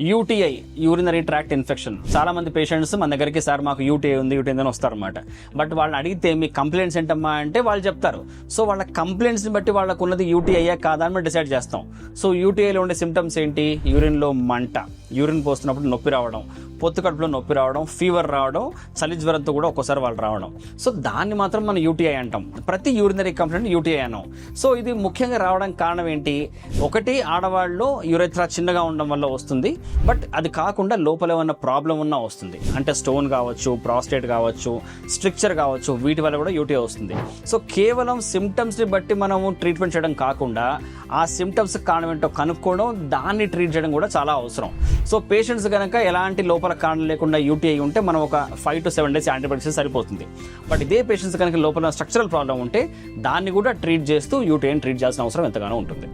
UTI urinary tract infection చాలా మంది patients మన దగ్గరికి సార్ మాకు యూటీఐ ఉంది యూటీఐ అని వస్తారన్నమాట. బట్ వాళ్ళని అడిగితే మీ కంప్లైంట్స్ ఏంటమ్మా? అంటే వాళ్ళు చెప్తారు. సో వాళ్ళ కంప్లైంట్స్ని బట్టి వాళ్ళకు ఉన్నది యూటీఐయా కాదా అని డిసైడ్ చేస్తాం. సో యూటీఐలో ఉండే సిమ్టమ్స్ ఏంటి? యూరిన్లో మంట. యూరిన్ పోస్తున్నప్పుడు నొప్పి రావడం. పొత్తు కడుపులో నొప్పి రావడం ఫీవర్ రావడం చలి జ్వరంతో కూడా ఒక్కోసారి వాళ్ళు రావడం. సో దాన్ని మాత్రం మనం యూటీఐ అంటాం. ప్రతి యూరినరీ కంప్లైంట్ యూటీఐ అనం సో ఇది ముఖ్యంగా రావడానికి కారణం ఏంటి? ఒకటి ఆడవాళ్ళు యూరెథ్రా చిన్నగా ఉండడం వల్ల వస్తుంది. బట్ అది కాకుండా లోపల ఏమన్నా ప్రాబ్లం ఉన్నా వస్తుంది. అంటే స్టోన్ కావచ్చు ప్రాస్టేట్ కావచ్చు స్ట్రిక్చర్ కావచ్చు వీటి వల్ల కూడా యూటీఐ వస్తుంది. సో కేవలం సిమ్టమ్స్ని బట్టి మనము ట్రీట్మెంట్ చేయడం కాకుండా ఆ సిమ్టమ్స్ కారణం ఏంటో కనుక్కోవడం దాన్ని ట్రీట్ చేయడం కూడా చాలా అవసరం. సో పేషెంట్స్ కనుక ఎలాంటి లోపల లోపల కారణం లేకుండా యూటీఐ ఉంటే మనం ఒక five to seven days antibiotics సరిపోతుంది. బట్ ఇదే పేషెంట్స్ కనుక లోపల స్ట్రక్చరల్ ప్రాబ్లం ఉంటే దాన్ని కూడా ట్రీట్ చేస్తూ యూటీఐని ట్రీట్ చేయాల్సిన అవసరం ఎంతగానో ఉంటుంది.